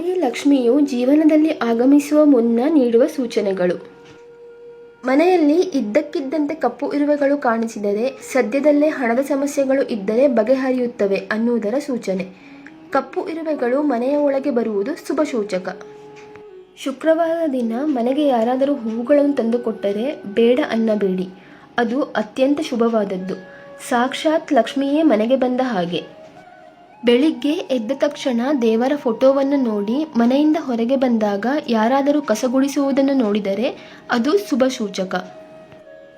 ತಾಯಿ ಲಕ್ಷ್ಮಿಯು ಜೀವನದಲ್ಲಿ ಆಗಮಿಸುವ ಮುನ್ನ ನೀಡುವ ಸೂಚನೆಗಳು. ಮನೆಯಲ್ಲಿ ಇದ್ದಕ್ಕಿದ್ದಂತೆ ಕಪ್ಪು ಇರುವೆಗಳು ಕಾಣಿಸಿದರೆ ಸದ್ಯದಲ್ಲೇ ಹಣದ ಸಮಸ್ಯೆಗಳು ಇದ್ದರೆ ಬಗೆಹರಿಯುತ್ತವೆ ಅನ್ನುವುದರ ಸೂಚನೆ. ಕಪ್ಪು ಇರುವೆಗಳು ಮನೆಯ ಒಳಗೆ ಬರುವುದು ಶುಭ ಸೂಚಕ. ಶುಕ್ರವಾರದ ದಿನ ಮನೆಗೆ ಯಾರಾದರೂ ಹೂವುಗಳನ್ನು ತಂದುಕೊಟ್ಟರೆ ಬೇಡ ಅನ್ನಬೇಡಿ. ಅದು ಅತ್ಯಂತ ಶುಭವಾದದ್ದು. ಸಾಕ್ಷಾತ್ ಲಕ್ಷ್ಮಿಯೇ ಮನೆಗೆ ಬಂದ ಹಾಗೆ. ಬೆಳಿಗ್ಗೆ ಎದ್ದ ತಕ್ಷಣ ದೇವರ ಫೋಟೋವನ್ನು ನೋಡಿ ಮನೆಯಿಂದ ಹೊರಗೆ ಬಂದಾಗ ಯಾರಾದರೂ ಕಸಗುಡಿಸುವುದನ್ನು ನೋಡಿದರೆ ಅದು ಶುಭ ಸೂಚಕ.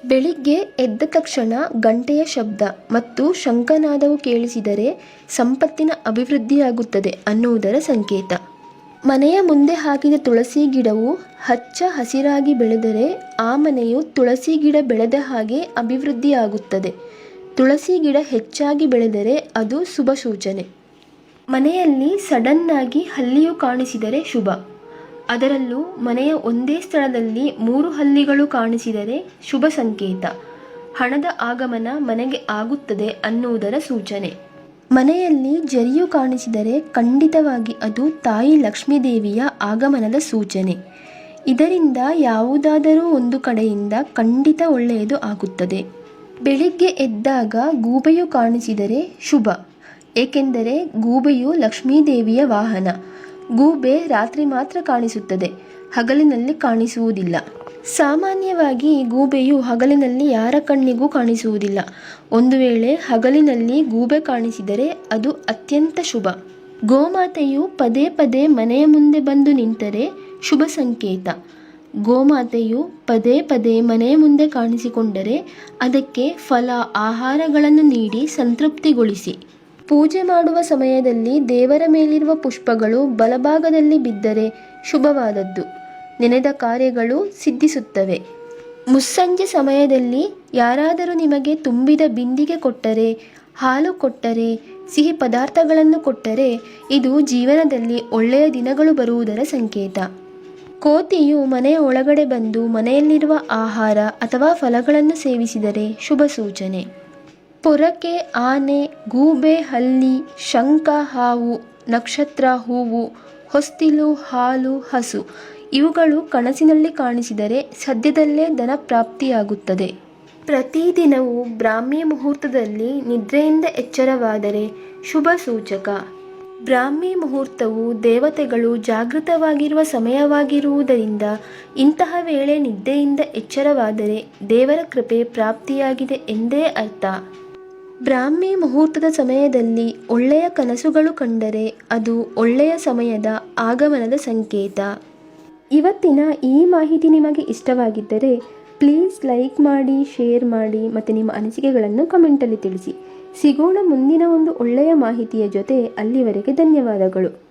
ಬೆಳಿಗ್ಗೆ ಎದ್ದ ತಕ್ಷಣ ಗಂಟೆಯ ಶಬ್ದ ಮತ್ತು ಶಂಖನಾದವು ಕೇಳಿಸಿದರೆ ಸಂಪತ್ತಿನ ಅಭಿವೃದ್ಧಿಯಾಗುತ್ತದೆ ಅನ್ನುವುದರ ಸಂಕೇತ. ಮನೆಯ ಮುಂದೆ ಹಾಕಿದ ತುಳಸಿ ಗಿಡವು ಹಚ್ಚ ಹಸಿರಾಗಿ ಬೆಳೆದರೆ ಆ ಮನೆಯು ತುಳಸಿ ಗಿಡ ಬೆಳೆದ ಹಾಗೆ ಅಭಿವೃದ್ಧಿಯಾಗುತ್ತದೆ. ತುಳಸಿ ಗಿಡ ಹೆಚ್ಚಾಗಿ ಬೆಳೆದರೆ ಅದು ಶುಭ ಸೂಚನೆ. ಮನೆಯಲ್ಲಿ ಸಡನ್ನಾಗಿ ಹಲ್ಲಿಯು ಕಾಣಿಸಿದರೆ ಶುಭ. ಅದರಲ್ಲೂ ಮನೆಯ ಒಂದೇ ಸ್ಥಳದಲ್ಲಿ ಮೂರು ಹಲ್ಲಿಗಳು ಕಾಣಿಸಿದರೆ ಶುಭ ಸಂಕೇತ. ಹಣದ ಆಗಮನ ಮನೆಗೆ ಆಗುತ್ತದೆ ಅನ್ನುವುದರ ಸೂಚನೆ. ಮನೆಯಲ್ಲಿ ಜರಿಯು ಕಾಣಿಸಿದರೆ ಖಂಡಿತವಾಗಿ ಅದು ತಾಯಿ ಲಕ್ಷ್ಮೀದೇವಿಯ ಆಗಮನದ ಸೂಚನೆ. ಇದರಿಂದ ಯಾವುದಾದರೂ ಒಂದು ಕಡೆಯಿಂದ ಖಂಡಿತ ಒಳ್ಳೆಯದು ಆಗುತ್ತದೆ. ಬೆಳಿಗ್ಗೆ ಎದ್ದಾಗ ಗೂಬೆಯು ಕಾಣಿಸಿದರೆ ಶುಭ, ಏಕೆಂದರೆ ಗೂಬೆಯು ಲಕ್ಷ್ಮೀದೇವಿಯ ವಾಹನ. ಗೂಬೆ ರಾತ್ರಿ ಮಾತ್ರ ಕಾಣಿಸುತ್ತದೆ, ಹಗಲಿನಲ್ಲಿ ಕಾಣಿಸುವುದಿಲ್ಲ. ಸಾಮಾನ್ಯವಾಗಿ ಗೂಬೆಯು ಹಗಲಿನಲ್ಲಿ ಯಾರ ಕಣ್ಣಿಗೂ ಕಾಣಿಸುವುದಿಲ್ಲ. ಒಂದು ವೇಳೆ ಹಗಲಿನಲ್ಲಿ ಗೂಬೆ ಕಾಣಿಸಿದರೆ ಅದು ಅತ್ಯಂತ ಶುಭ. ಗೋಮಾತೆಯು ಪದೇ ಪದೇ ಮನೆಯ ಮುಂದೆ ಬಂದು ನಿಂತರೆ ಶುಭ ಸಂಕೇತ. ಗೋಮಾತೆಯು ಪದೇ ಪದೇ ಮನೆ ಮುಂದೆ ಕಾಣಿಸಿಕೊಂಡರೆ ಅದಕ್ಕೆ ಫಲ ಆಹಾರಗಳನ್ನು ನೀಡಿ ಸಂತೃಪ್ತಿಗೊಳಿಸಿ. ಪೂಜೆ ಮಾಡುವ ಸಮಯದಲ್ಲಿ ದೇವರ ಮೇಲಿರುವ ಪುಷ್ಪಗಳು ಬಲಭಾಗದಲ್ಲಿ ಬಿದ್ದರೆ ಶುಭವಾದದ್ದು. ನೆನೆದ ಕಾರ್ಯಗಳು ಸಿದ್ಧಿಸುತ್ತವೆ. ಮುಸ್ಸಂಜೆ ಸಮಯದಲ್ಲಿ ಯಾರಾದರೂ ನಿಮಗೆ ತುಂಬಿದ ಬಿಂದಿಗೆ ಕೊಟ್ಟರೆ, ಹಾಲು ಕೊಟ್ಟರೆ, ಸಿಹಿ ಪದಾರ್ಥಗಳನ್ನು ಕೊಟ್ಟರೆ, ಇದು ಜೀವನದಲ್ಲಿ ಒಳ್ಳೆಯ ದಿನಗಳು ಬರುವುದರ ಸಂಕೇತ. ಕೋತಿಯು ಮನೆಯ ಒಳಗಡೆ ಬಂದು ಮನೆಯಲ್ಲಿರುವ ಆಹಾರ ಅಥವಾ ಫಲಗಳನ್ನು ಸೇವಿಸಿದರೆ ಶುಭ ಸೂಚನೆ. ಪೊರಕೆ, ಆನೆ, ಗೂಬೆ, ಹಲ್ಲಿ, ಶಂಖ, ಹಾವು, ನಕ್ಷತ್ರ, ಹೂವು, ಹೊಸ್ತಿಲು, ಹಾಲು, ಹಸು ಇವುಗಳು ಕನಸಿನಲ್ಲಿ ಕಾಣಿಸಿದರೆ ಸದ್ಯದಲ್ಲೇ ಧನ ಪ್ರಾಪ್ತಿಯಾಗುತ್ತದೆ ಪ್ರತಿದಿನವೂ ಬ್ರಾಹ್ಮಿ ಮುಹೂರ್ತದಲ್ಲಿ ನಿದ್ರೆಯಿಂದ ಎಚ್ಚರವಾದರೆ ಶುಭ ಸೂಚಕ. ಬ್ರಾಹ್ಮಿ ಮುಹೂರ್ತವು ದೇವತೆಗಳು ಜಾಗೃತವಾಗಿರುವ ಸಮಯವಾಗಿರುವುದರಿಂದ ಇಂತಹ ವೇಳೆ ನಿದ್ದೆಯಿಂದ ಎಚ್ಚರವಾದರೆ ದೇವರ ಕೃಪೆ ಪ್ರಾಪ್ತಿಯಾಗಿದೆ ಎಂದೇ ಅರ್ಥ. ಬ್ರಾಹ್ಮಿ ಮುಹೂರ್ತದ ಸಮಯದಲ್ಲಿ ಒಳ್ಳೆಯ ಕನಸುಗಳು ಕಂಡರೆ ಅದು ಒಳ್ಳೆಯ ಸಮಯದ ಆಗಮನದ ಸಂಕೇತ. ಇವತ್ತಿನ ಈ ಮಾಹಿತಿ ನಿಮಗೆ ಇಷ್ಟವಾಗಿದ್ದರೆ, ಪ್ಲೀಸ್ ಲೈಕ್ ಮಾಡಿ, ಶೇರ್ ಮಾಡಿ ಮತ್ತು ನಿಮ್ಮ ಅನಿಸಿಕೆಗಳನ್ನು ಕಮೆಂಟಲ್ಲಿ ತಿಳಿಸಿ. ಸಿಗೋಣ ಮುಂದಿನ ಒಂದು ಒಳ್ಳೆಯ ಮಾಹಿತಿಯ ಜೊತೆ ಅಲ್ಲಿವರೆಗೆ ಧನ್ಯವಾದಗಳು.